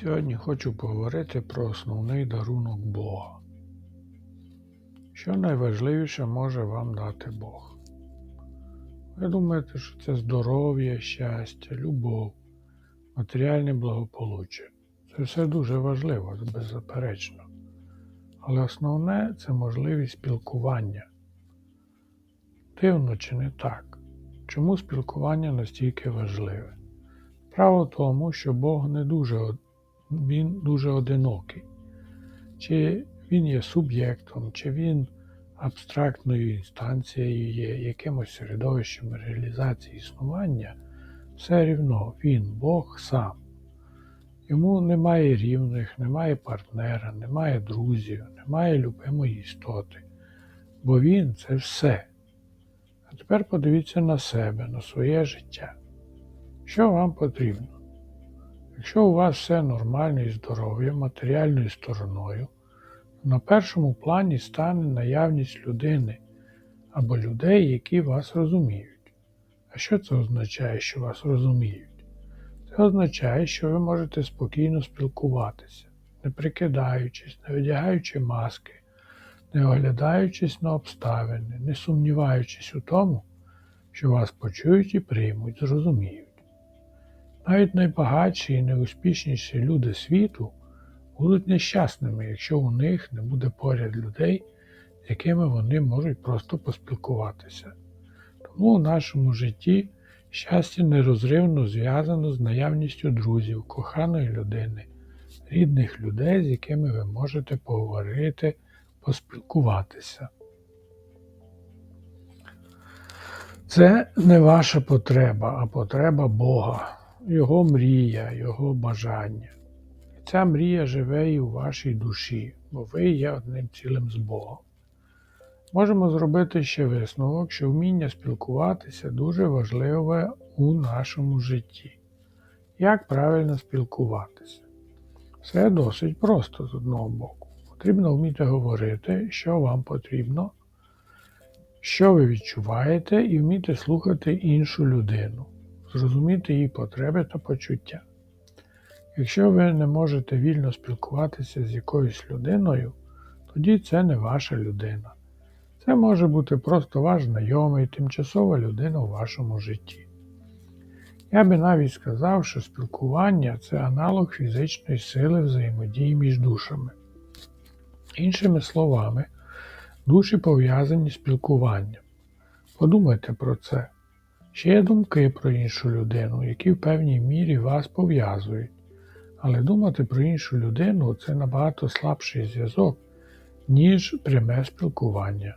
Сьогодні хочу поговорити про основний дарунок Бога. Що найважливіше може вам дати Бог? Ви думаєте, що це здоров'я, щастя, любов, матеріальне благополуччя. Це все дуже важливо, беззаперечно. Але основне це можливість спілкування. Дивно чи не так? Чому спілкування настільки важливе? Справа в тому, що Бог не дуже він дуже одинокий. Чи він є суб'єктом, чи він абстрактною інстанцією є, якимось середовищем реалізації існування, все рівно він Бог сам. Йому немає рівних, немає партнера, немає друзів, немає любимої істоти. Бо він це все. А тепер подивіться на себе, на своє життя. Що вам потрібно? Якщо у вас все нормально і здоров'я матеріальною стороною, то на першому плані стане наявність людини або людей, які вас розуміють. А що це означає, що вас розуміють? Це означає, що ви можете спокійно спілкуватися, не прикидаючись, не одягаючи маски, не оглядаючись на обставини, не сумніваючись у тому, що вас почують і приймуть, зрозуміють. Навіть найбагатші і найуспішніші люди світу будуть нещасними, якщо у них не буде поряд людей, з якими вони можуть просто поспілкуватися. Тому у нашому житті щастя нерозривно зв'язано з наявністю друзів, коханої людини, рідних людей, з якими ви можете поговорити, поспілкуватися. Це не ваша потреба, а потреба Бога, Його мрія, Його бажання. І ця мрія живе і у вашій душі, бо ви є одним цілим з Богом. Можемо зробити ще висновок, що вміння спілкуватися дуже важливе у нашому житті. Як правильно спілкуватися? Все досить просто з одного боку. Потрібно вміти говорити, що вам потрібно, що ви відчуваєте, і вміти слухати іншу людину, зрозуміти її потреби та почуття. Якщо ви не можете вільно спілкуватися з якоюсь людиною, тоді це не ваша людина. Це може бути просто ваш знайомий, тимчасова людина у вашому житті. Я би навіть сказав, що спілкування це аналог фізичної сили взаємодії між душами. Іншими словами, душі пов'язані спілкуванням. Подумайте про це. Ще є думки про іншу людину, які в певній мірі вас пов'язують. Але думати про іншу людину це набагато слабший зв'язок, ніж пряме спілкування.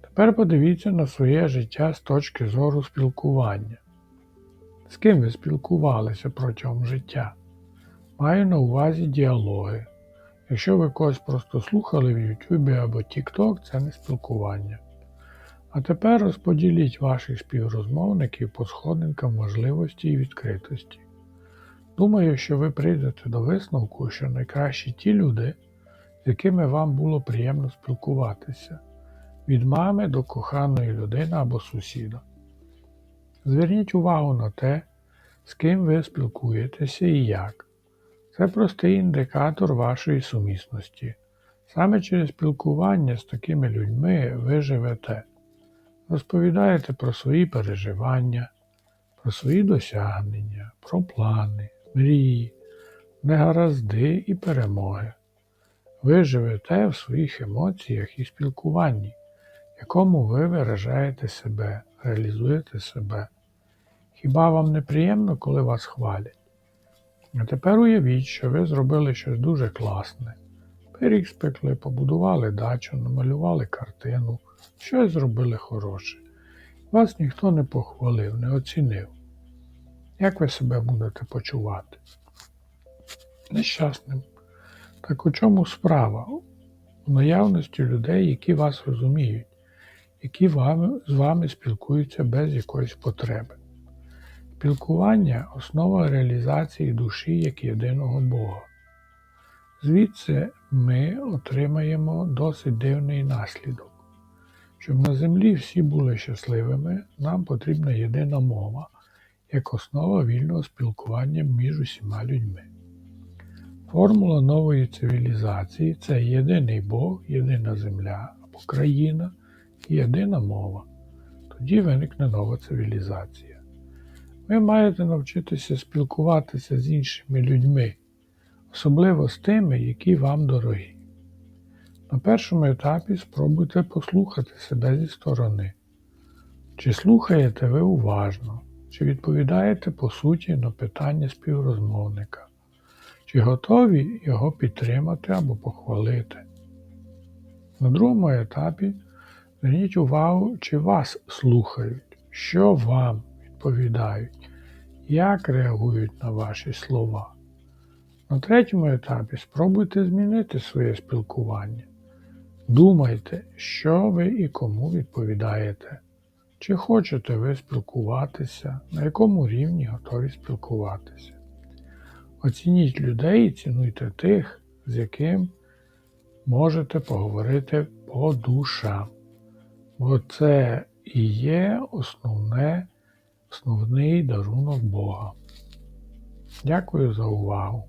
Тепер подивіться на своє життя з точки зору спілкування. З ким ви спілкувалися протягом життя? Маю на увазі діалоги. Якщо ви когось просто слухали в YouTube або TikTok, це не спілкування. А тепер розподіліть ваших співрозмовників по сходинкам важливості і відкритості. Думаю, що ви прийдете до висновку, що найкращі ті люди, з якими вам було приємно спілкуватися, від мами до коханої людини або сусіда. Зверніть увагу на те, з ким ви спілкуєтеся і як. Це простий індикатор вашої сумісності. Саме через спілкування з такими людьми ви живете, розповідаєте про свої переживання, про свої досягнення, про плани, мрії, негаразди і перемоги. Ви живете в своїх емоціях і спілкуванні, якому ви виражаєте себе, реалізуєте себе. Хіба вам не приємно, коли вас хвалять? А тепер уявіть, що ви зробили щось дуже класне. Пиріг спекли, побудували дачу, намалювали картину, щось зробили хороше. Вас ніхто не похвалив, не оцінив. Як ви себе будете почувати? Нещасним. Так у чому справа? У наявності людей, які вас розуміють, які вами, з вами спілкуються без якоїсь потреби. Спілкування основа реалізації душі як єдиного Бога. Звідси ми отримаємо досить дивний наслідок. Щоб на землі всі були щасливими, нам потрібна єдина мова як основа вільного спілкування між усіма людьми. Формула нової цивілізації це єдиний Бог, єдина земля або країна і єдина мова. Тоді виникне нова цивілізація. Ви маєте навчитися спілкуватися з іншими людьми, особливо з тими, які вам дорогі. На першому етапі спробуйте послухати себе зі сторони. Чи слухаєте ви уважно, чи відповідаєте по суті на питання співрозмовника, чи готові його підтримати або похвалити. На другому етапі зверніть увагу, чи вас слухають, що вам відповідають, як реагують на ваші слова. На третьому етапі спробуйте змінити своє спілкування. Думайте, що ви і кому відповідаєте. Чи хочете ви спілкуватися, на якому рівні готові спілкуватися. Оцініть людей і цінуйте тих, з яким можете поговорити по душам. Бо це і є основне, основний дарунок Бога. Дякую за увагу.